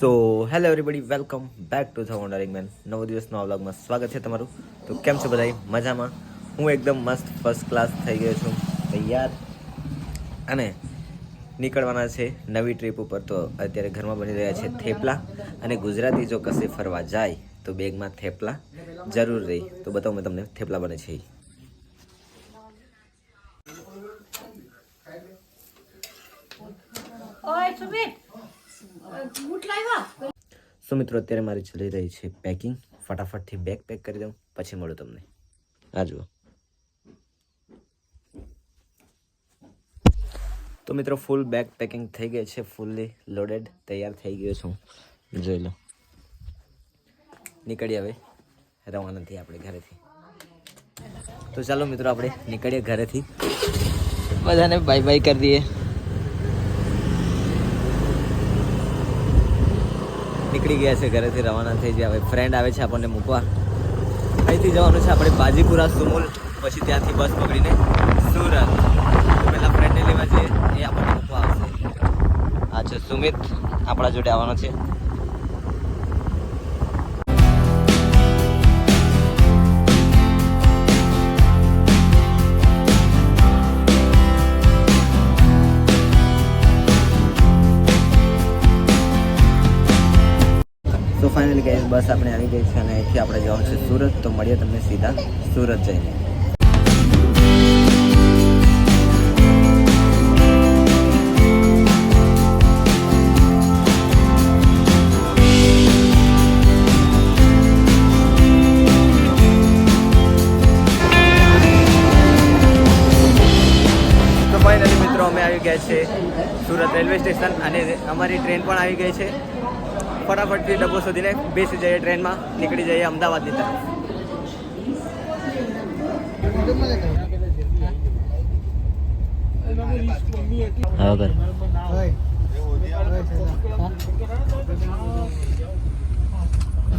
So hello everybody welcome back to the wandering man નવો દિવસનો વ્લોગમાં સ્વાગત છે તમારું. તો કેમ છો બધાય? મજામાં? હું એકદમ મસ્ત ફર્સ્ટ ક્લાસ થઈ ગયો છું. તૈયાર. અને નીકળવાના છે નવી ટ્રીપ ઉપર. તો અત્યારે ઘરમાં બની રહ્યા છે થેપલા. અને ગુજરાતી જો કશે ફરવા જાય, તો બેગમાં થેપલા જરૂર રહી. તો બતાવું મેં તમને, થેપલા બને છે ઓય, સુમિત! સો મિત્રો, અત્યારે મારી ચાલી રહી છે પેકિંગ ફટાફટથી બેગ પેક કરી દઉં, પછી મળું તમને. આ જુઓ. તો મિત્રો ફૂલ બેગ પેકિંગ થઈ ગઈ છે ફૂલ્લી લોડેડ તૈયાર થઈ ગયો છું. જોઈ લો. નીકળીએ હવે. રવાના નથી આપણે ઘરેથી. તો ચાલો મિત્રો, આપણે નીકળીએ ઘરેથી. બધાને બાય બાય કરી દઈએ. નીકળી ગયા છે ઘરેથી રવાના થઈ ગયા. હવે ફ્રેન્ડ આવે છે આપણને મૂકવા. અહીંથી જવાનું છે આપણે બાજીપુરા સુમુલ, પછી ત્યાંથી બસ પકડીને સુરત. પહેલાં ફ્રેન્ડને લેવા જઈએ, એ આપણને મૂકવા આવશે. આ છે સુમિત, આપણા જોડે આવવાનો છે. તો ફાઇનલી ગઈ બસ આપણે આવી ગઈ છે અને અહીંથી આપણે જવાનું છે સુરત. તો મળીએ તમને સીધા સુરત જઈને. અમે આવી ગયા છે સુરત રેલવે સ્ટેશન અને અમારી ટ્રેન પણ આવી ગઈ છે. ફટાફટથી ડબ્બો શોધીને બેસી જઈએ ટ્રેનમાં નીકળી જઈએ અમદાવાદની તરફ.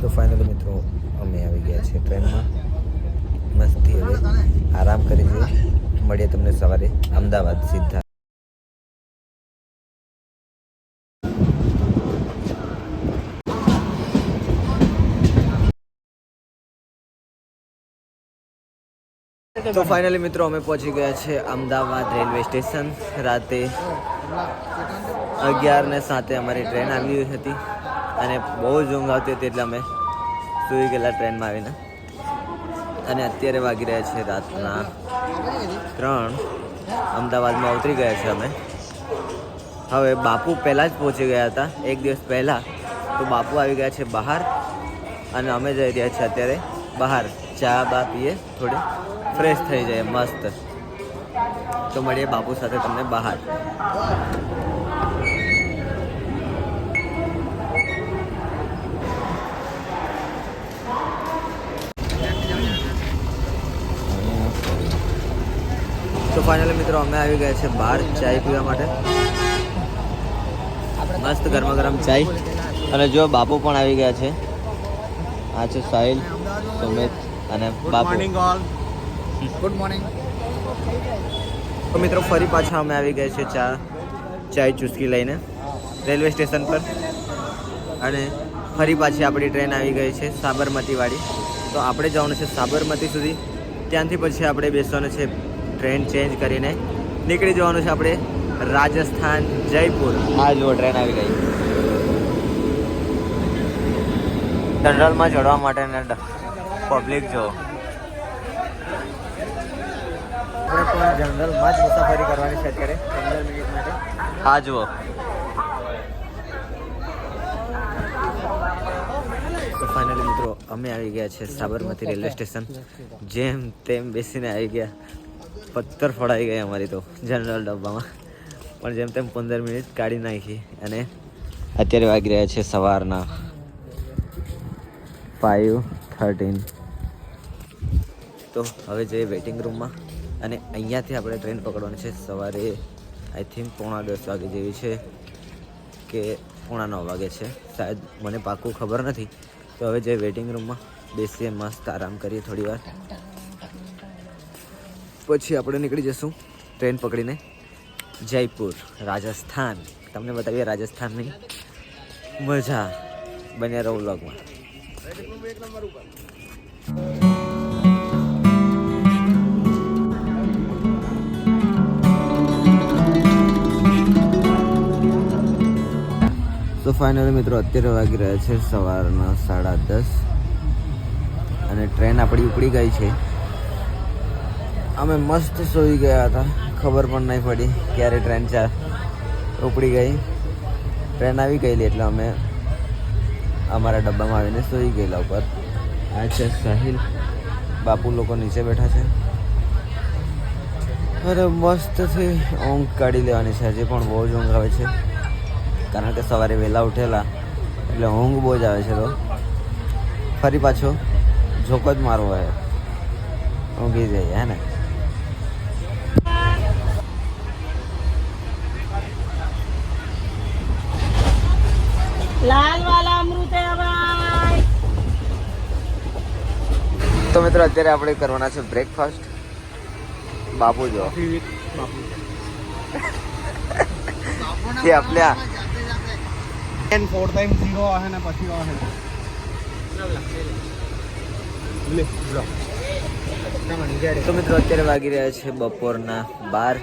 તો ફાઇનલી મિત્રો અમે આવી ગયા છીએ ટ્રેનમાં. મસ્તી હવે. આરામ કરી મળીએ તમને સવારે. અમદાવાદ સીધા. તો ફાઇનલી મિત્રો અમે પહોંચી ગયા છે અમદાવાદ રેલવે સ્ટેશન. રાતે અગિયાર ને સાતે અમારી ટ્રેન આવી હતી અને બહુ જ ઊંઘ આવતી હતી એટલે અમે સૂઈ ગયેલા ટ્રેનમાં આવીને. અને અત્યારે વાગી રહ્યા છે રાતના ત્રણ. અમદાવાદમાં ઉતરી ગયા છે અમે. હવે બાપુ પહેલાં જ પહોંચી ગયા હતા, એક દિવસ પહેલાં. તો બાપુ આવી ગયા છે બહાર અને અમે જઈ રહ્યા છીએ અત્યારે બહાર. ચા બા પીએ થોડી. ફ્રેશ થઈ જાય, મસ્ત. તો મળીએ બાપુ સાથે તમને બહાર. તો ફાઇનલી મિત્રો અમે આવી ગયા છે બહાર ચાય પીવા માટે. મસ્ત ગરમા ગરમ ચાય. અને જો બાપુ પણ આવી ગયા છે. આ છે સાહિલ, સુમિત અને good morning all good morning તો મિત્રો ફરી પાછા અમે આવી ગયા છે ચા ચાય ચુસ્કી લઈને રેલવે સ્ટેશન પર. અને ફરી પાછી આપણી ટ્રેન આવી ગઈ છે સાબરમતીવાળી. તો આપણે જવાનું છે સાબરમતી સુધી. ત્યાંથી પછી આપણે બેસવાનું છે ટ્રેન ચેન્જ કરીને. નીકળી જવાનું છે આપણે રાજસ્થાન જયપુર. આ જુઓ ટ્રેન આવી ગઈ. જનરલમાં ચડવા માટે પબ્લિક જો. આપણે પણ જનરલમાં જ મુસાફરી કરવાની છે અત્યારે પંદર મિનિટ માટે. હા જુઓ. તો ફાઇનલી મિત્રો અમે આવી ગયા છે સાબરમતી રેલવે સ્ટેશન. જેમ તેમ બેસીને આવી ગયા. પથ્થર ફોડાઈ ગયા અમારી તો જનરલ ડબ્બામાં. પણ જેમ તેમ પંદર મિનિટ કાઢી નાખી અને અત્યારે વાગી રહ્યા છે સવારના ફાઇવ થર્ટીન તો હવે જઈએ વેઇટિંગ રૂમમાં અને અહીંયાથી આપણે ટ્રેન પકડવાની છે સવારે આઈ થિંક પોણા દસ વાગે જેવી છે કે પોણા નવ વાગે છે. શાયદ મને પાક્કું ખબર નથી. તો હવે જઈએ વેઇટિંગ રૂમમાં બેસીએ મસ્ત આરામ કરીએ થોડી વાર. પછી આપણે નીકળી જઈશું ટ્રેન પકડીને જયપુર, રાજસ્થાન. તમને બતાવીએ રાજસ્થાનની મજા બન્યા રહો વ્લોગમાં તો ફાઇનલી મિત્રો અત્યારે વાગી રહ્યા છે સવારના સાડા દસ. અને ટ્રેન આપણી ઉપડી ગઈ છે. અમે મસ્ત સૂઈ ગયા હતા. ખબર પણ નહીં પડી ક્યારે ટ્રેન ચા ઉપડી ગઈ. ટ્રેન આવી ગયેલી એટલે અમે અમારા ડબ્બામાં આવીને સૂઈ ગયેલા ઉપર. આ છે સાહિલ. બાપુ લોકો નીચે બેઠા છે. અરે મસ્તથી ઊંઘ કાઢી લેવાની છે. હજી પણ બહુ જ ઊંઘ આવે છે. કારણ કે સવારે વહેલા ઉઠેલા એટલે ઊંઘ બહુ જ આવે છે તો ફરી પાછો ઝોકો જ મારવો હોય. ઊંઘી જઈએ હે ને? લાલ વાલા અમૃત તો મિત્રો અત્યારે આપણે કરવાના છે બ્રેકફાસ્ટ બાપુ જો. તે આપल्या એન ફોર ટાઈમ ઝીરો આવે ને પછી આવે તો મિત્રો અત્યારે વાગી રહ્યા છે બપોરના બાર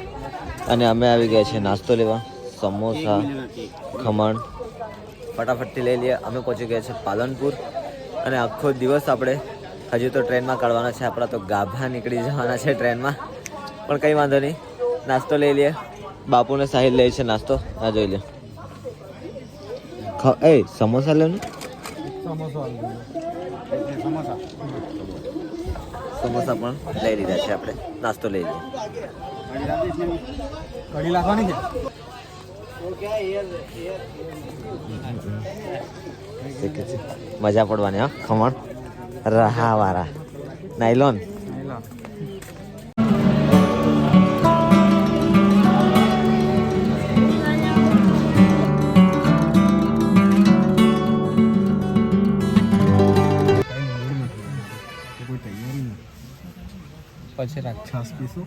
અને અમે આવી ગયા છે નાસ્તો લેવા સમોસા ખમણ. ફટાફટથી લઈ લઈએ. અમે પહોંચી ગયા છે પાલનપુર અને આખો દિવસ આપણે હજુ તો ટ્રેનમાં કાઢવાના છે. આપણા તો ગાભા નીકળી જવાના છે ટ્રેનમાં. પણ કંઈ વાંધો નહીં. નાસ્તો લઈ લઈએ. બાપુને સાહિલ લે છે નાસ્તો. આ જોઈ લે. ખ- એ સમોસા લે ને? સમોસા સમોસા. સમોસા પણ લઈ લીધા છે આપણે. નાસ્તો લઈ લઈએ કઢી લાખવાની છે? મજા પડવાની હા. ખમણ. રહા વાળા નાયલોન. પછી રાખ. છાસ પીશું.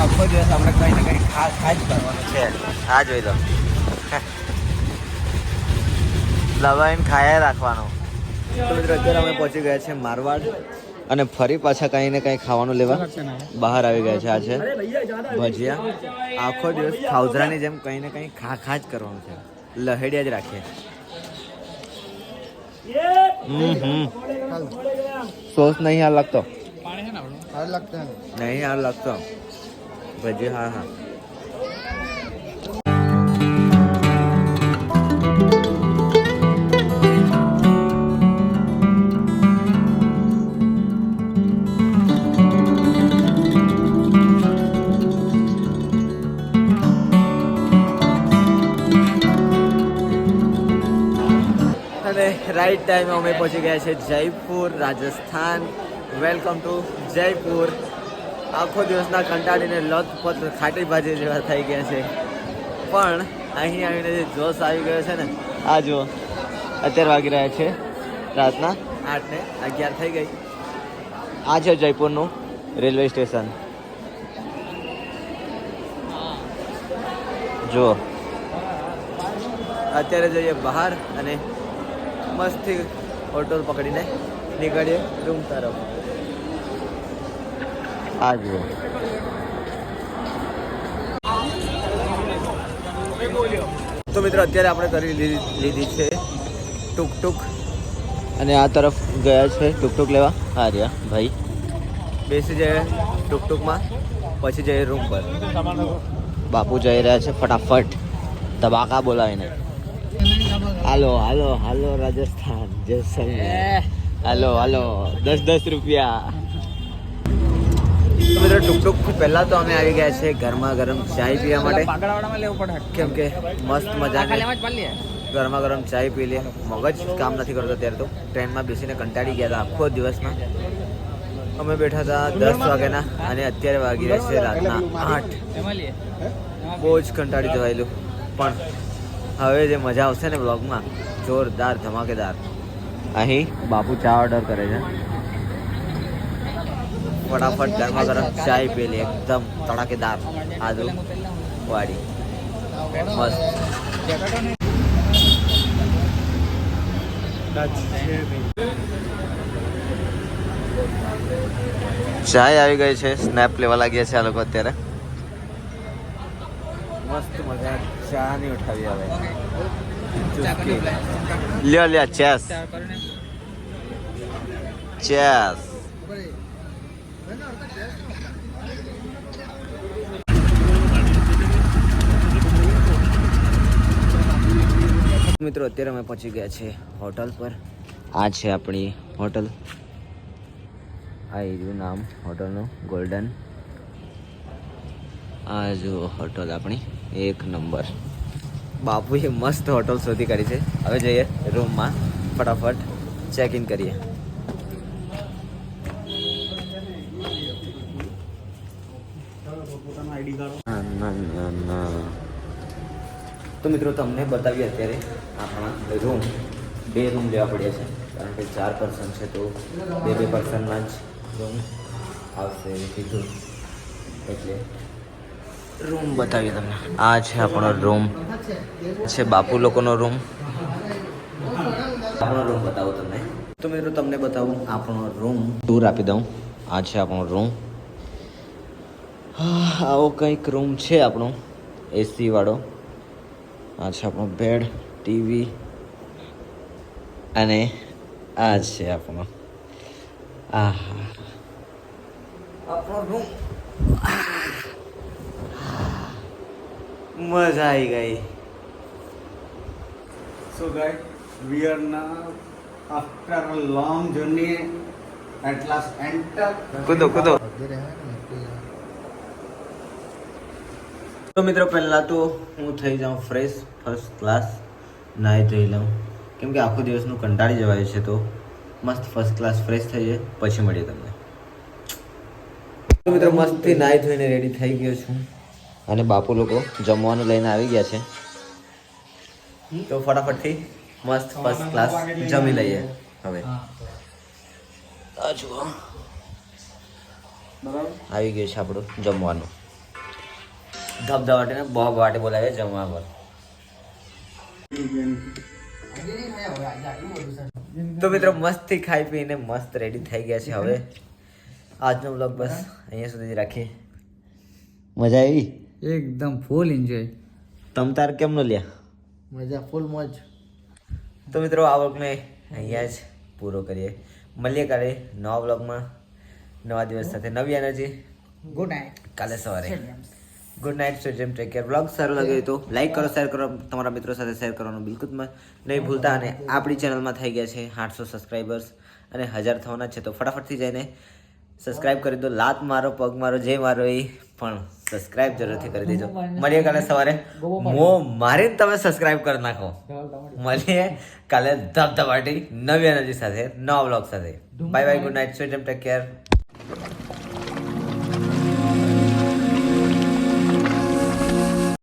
આખો દિવસ આપણે કંઈ ને કંઈ ખા ખા કરવાનું છે. આ જોઈ લો લવાઈને ખાયા રાખવાનું. તો મિત્રો અત્યારે અમે પહોંચી ગયા છે મારવાડ. અને ફરી પાછા કંઈ ને કંઈ ખાવાનું લેવા બહાર આવી ગયા છે આ છે ભજીયા. આખો દિવસ ખાઉધરાની જેમ કંઈ ને કંઈ ખા ખા જ કરવાનું છે. લહેડિયા જ રાખીએ. સોસ નહીં હાલ લાગતો? નહીં હાલ લાગતો. ભજીયા હા હા. રાઈટ ટાઈમે અમે પહોંચી ગયા છે Jaipur, Rajasthan. Welcome to Jaipur. આખો દિવસના કંટાળીને લથપથ ખાટી ભાજી જેવા થઈ ગયા છે. પણ અહીં આવીને જે જોશ આવી ગયો છે ને, આ જુઓ. અત્યારે વાગી રહ્યા છે રાતના આઠ ને અગિયાર થઈ ગઈ. આ છે જયપુરનું રેલવે સ્ટેશન. જુઓ. અત્યારે જઈએ બહાર અને મસ્તથી ઓટો પકડીને નીકળીએ રૂમ તરફ. આ જુઓ. તો મિત્રો અત્યારે આપણે કરી લીધી છે ટુક ટુક અને આ તરફ ગયા છે. ટુક ટુક લેવા? આ રહ્યા. ભાઈ. બેસી જઈએ ટુક ટુકમાં પછી જઈએ રૂમ પર. બાપુ જઈ રહ્યા છે ફટાફટ. ધબાકા બોલાવીને. હાલો હાલો હાલો રાજસ્થાન જૈસલમેર હાલો હાલો દસ દસ રૂપિયા. મિત્રો ટુક ટુક પહેલા તો અમે આવી ગયા છે ગરમા ગરમ ચાય પીવા માટે. લેવું પડે. કેમ કે મસ્ત મજાની ખાલી જ પાડી ગરમા ગરમ ચાય પી લે મગજ કામ નથી કરતો ત્યારે તો. ટ્રેનમાં બેસીને કંટાળી ગયા હતા આખો દિવસમાં. અમે બેઠા હતા દસ વાગ્યાના અને અત્યારે વાગી રહ્યા છે રાતના આઠ. બહુ જ કંટાળી જવાયેલું. પણ હવે જે મજા આવશે ને બ્લોગમાં જોરદાર, ધમાકેદાર. અહીં બાપુ ચા ઓર્ડર કરે છે. ફટાફટ ગરમા ગરમ ચાય પેલી, એકદમ તડાકેદાર આદુ વાળી. મસ્ત. ચાય આવી ગઈ છે, સ્નેપ લેવા લાગ્યા છે આ લોકો અત્યારે. મસ્ત મજા. ચા નહીં ઉઠાવી આવે. લ્યો લ્યો ચેસ. ચેસ. મિત્રો અત્યારે અમે પહોંચી ગયા છે હોટલ પર. આ છે આપણી હોટલ. આ એનું નામ હોટલનું ગોલ્ડન. આ જો હોટલ આપણી એક નંબર બાપુએ મસ્ત હોટલ શોધી કરી છે. હવે જઈએ રૂમમાં ફટાફટ ચેક ઇન કરીએ. તો મિત્રો તમને બતાવીએ અત્યારે આપણા રૂમ બે રૂમ લેવા પડ્યા છે. કારણ કે ચાર પર્સન છે તો બે બે પર્સનમાં જ રૂમ આવશે કીધું. એટલે રૂમ બતાવીએ તમને. આ છે આપણો રૂમ. છે બાપુ લોકોનો રૂમ. આપણો રૂમ બતાવું તમને. તો મિત્રો તમને બતાવું આપણો રૂમ. ટૂર આપી દઉં. આ છે આપણો રૂમ. આવો કંઈક રૂમ છે આપણો. એસી વાળો. આ છે આપણો બેડ ટીવી અને આ છે આપણો. આ આપણો રૂમ. મજા આવી ગઈ. સો guys, વી આર ના after long journey at last enter enter. કૂદો કૂદો. તો મિત્રો પહેલાં તો હું થઈ જાઉં ફ્રેશ ફર્સ્ટ ક્લાસ નાહી ધોઈ લઉં. કેમ કે આખો દિવસનું કંટાળી જવાય છે તો. મસ્ત ફર્સ્ટ ક્લાસ ફ્રેશ થઈ જાય પછી મળીએ તમને. તો મિત્રો મસ્તથી નાહી ધોઈને રેડી થઈ ગયો છું. અને બાપુ લોકો જમવાનું લઈને આવી ગયા છે. તો ફટાફટથી મસ્ત ફર્સ્ટ ક્લાસ જમી લઈએ હવે. આ જુઓ. આવી ગયું છે આપણું જમવાનું. ધબધબાટે ને બહુ વાટે બોલાવે જમવા પર. તો મિત્રો મસ્તથી ખાઈ પીને મસ્ત રેડી થઈ ગયા છે હવે. આજનો બ્લોગ બસ અહીંયા સુધી રાખીએ. મજા આવી? એકદમ ફૂલ એન્જોય તમ તાર કેમ નો લ્યા? મજા ફૂલ મોજ. તો મિત્રો આ બ્લોગને અહીંયા જ પૂરો કરીએ. મળીએ કાલે નવા બ્લોગમાં નવા દિવસ સાથે નવી એનર્જી ગુડ નાઇટ કાલે સવારે. ગુડ નાઇટ સો જેમ ટેક કેર બ્લોગ સારો લાગે તો લાઈક કરો શેર કરો તમારા મિત્રો સાથે શેર કરવાનું બિલકુલ નહીં ભૂલતા અને આપણી ચેનલમાં થઈ ગયા છે આઠસો સબસ્ક્રાઈબર્સ અને હજાર થવાના છે. તો ફટાફટથી જઈને સબસ્ક્રાઈબ કરી દો. લાત મારો પગ મારો જે મારો એ પણ સબસ્ક્રાઇબ જરૂરથી કરી દેજો. મળીએ કાલે સવારે. મો મારી તમે સબસ્ક્રાઇબ કરી નાખો. મળીએ કાલે ધબધબાટી નવી એનર્જી સાથે નવા બ્લોગ સાથે. Bye bye good night sweet એમ ટેક કેર